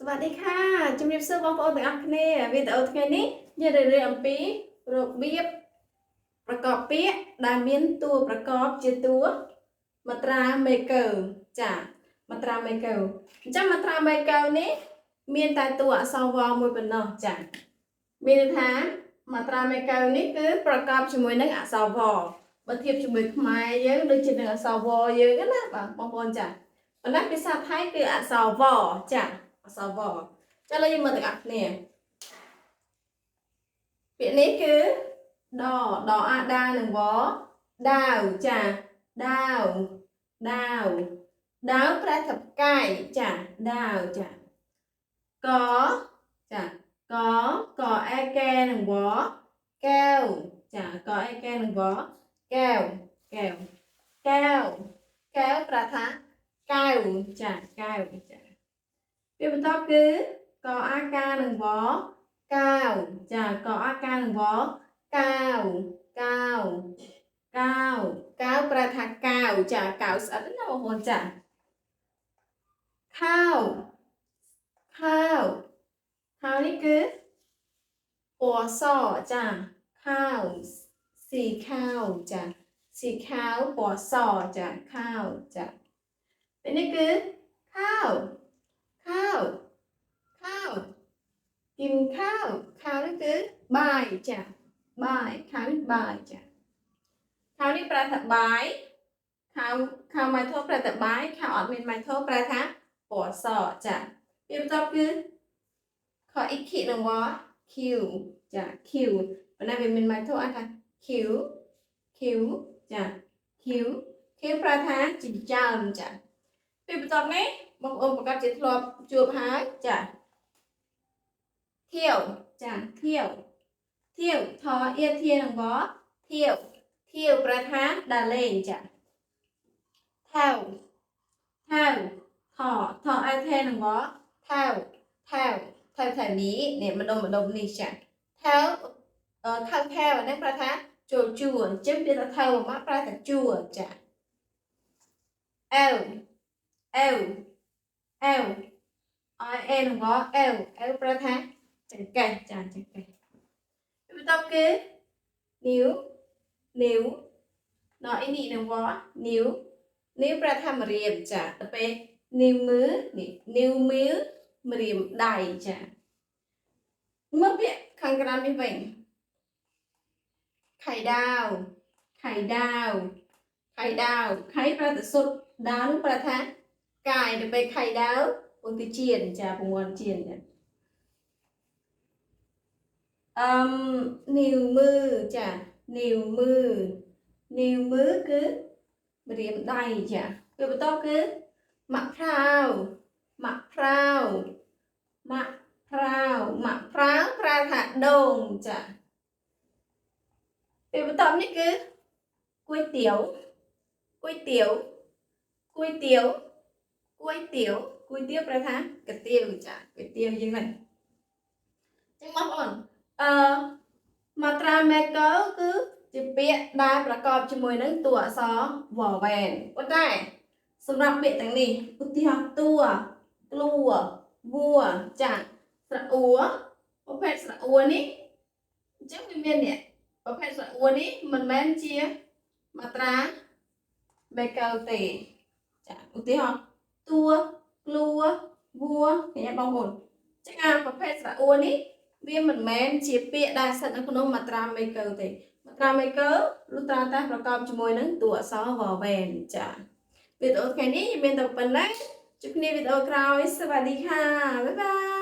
สวัสดีค่ะជំរាបសួរបងប្អូនទាំងអស់គ្នាវីដេអូថ្ងៃនេះយើងនឹងរៀនអំពីរបៀបប្រកបពាក្យដែលមានតួប្រកបជាតួមាត្រាមេកើចាមាត្រាមេកើអញ្ចឹងមាត្រាមេកើនេះមានតែតួអក្សរវមួយប៉ុណ្ណោះចាមានន័យថាមាត្រាមេកើនេះគឺប្រកបជាមួយនឹងអក្សរវបើធៀបជាមួយខ្មែរយើងដូចជានឹងអក្សរវយើងណាបាទបងប្អូនចាប៉ុន្តែភាសាថៃគឺអក្សរវចា អក្សរវចាឥឡូវយើងមើលទាំងអស់គ្នាពាក្យនេះគឺដដអាដានិងវដាវចាដាវដាវដាវប្រែថាផ្កាយចាដាវចាកចាកកអែកែនិងវកែវចាកអែកែនិងវកែវកែវកែវកែវប្រែថាកែវចាកែវចា វាបន្តគឺកអាការនឹងវកាវចាកអាការនឹងវកាវកាវកាវកាវប្រែថាកាវចាកាវស្អិតណាបងប្អូនចាខាវខាវខាវនេះគឺពណ៌សចាខាវสีขาวจ้ะสีขาวปอสอจ้ะข้าวจ้ะเป็นนี่คือข้าว ข้าว กินข้าวข้าวนี่คือบายจ้ะบายข้าวนี่บายจ้ะข้าวนี่ประทับบายข้าวข้าวมาทบประทับบายข้าวออดเมนมาทบประทับปวดสอจ้ะเปียบจบคือขออีกขีดหนึ่งวะคิวจ้ะคิววันนั้นเป็นเมนมาทบอะไรคิวคิวจ้ะคิวคิวประทับจิ้มจ้ามจ้ะเปียบจบไหม បងប្អូនប្រកាសជាធ្លាប់ជួបហើយចាធៀវចាធៀវធៀវថអៀធានឹងបធៀវធៀវប្រែថាដើរលេងចាថៅថៅថថអែធេនឹងបថៅថៅថៅថៅនេះនេះម្ដុំម្ដុំនេះចាថៅអឺថៅថៅអានេះប្រែថាចូលជួអញ្ចឹងវាថាថៅមកប្រែថាជួចាអែវ អែវ L I N ក៏ L L ប្រែថាចង្កេះចាចង្កេះបន្ទាប់គឺ new new ណអ៊ីនេះនឹងវ៉ new new ប្រែថាម្រាមចាទៅពេល new មើលនេះ new មើលម្រាមដៃចាមើលពាក្យខាងក្រោមនេះវិញខៃដាវខៃដាវខៃដាវខៃប្រែថាសុទ្ធដាវនោះប្រែថា ไก่เดี๋ยวไปไข่ดาวบนไปเจียนจ้าพงวันเจียนเนี่ยอืมนิ้วมือจ้ะนิ้วมือ นิ้วมือคือเรียมไดจ้ะเดี๋ยวไปต่อคือมะพร้าวมะพร้าวมะพร้าวมะพร้าวพระถะดงจ้ะเดี๋ยวไปต่อนี่คือก๋วยเตี๋ยวก๋วยเตี๋ยวก๋วยเตี๋ยว គុយទាវគុយទាវប្រែថាកាទាវចាគុយទាវយើងហ្នឹងចឹងបងប្អូនអឺមាត្រា maker គឺជាពាក្យដែលប្រកបជាមួយនឹងតួអក្សរ vowel ប៉ុន្តែសម្រាប់ពាក្យទាំងនេះឧទាហរណ៍តួក្លួវัวចាក់ស្រអួរប្រភេទស្រអួរនេះអញ្ចឹងវាមាននេះប្រភេទស្រអួរនេះមិនមែនជាមាត្រា maker ទេចាឧទាហរណ៍ តួក្លួវួឃើញបងប្អូនចឹងអាប្រភេទស្រអួនេះវាមិនមែនជាពាក្យដែលស្ថិតនៅក្នុងមាត្រាមេកើទេមាត្រាមេកើលុះត្រាតែប្រកបជាមួយនឹងតួអក្សរវវែនចាវីដេអូថ្ងៃនេះមានតែប៉ុណ្ណេះជួបគ្នាវីដេអូក្រោយសวัสดีค่ะบ๊ายบาย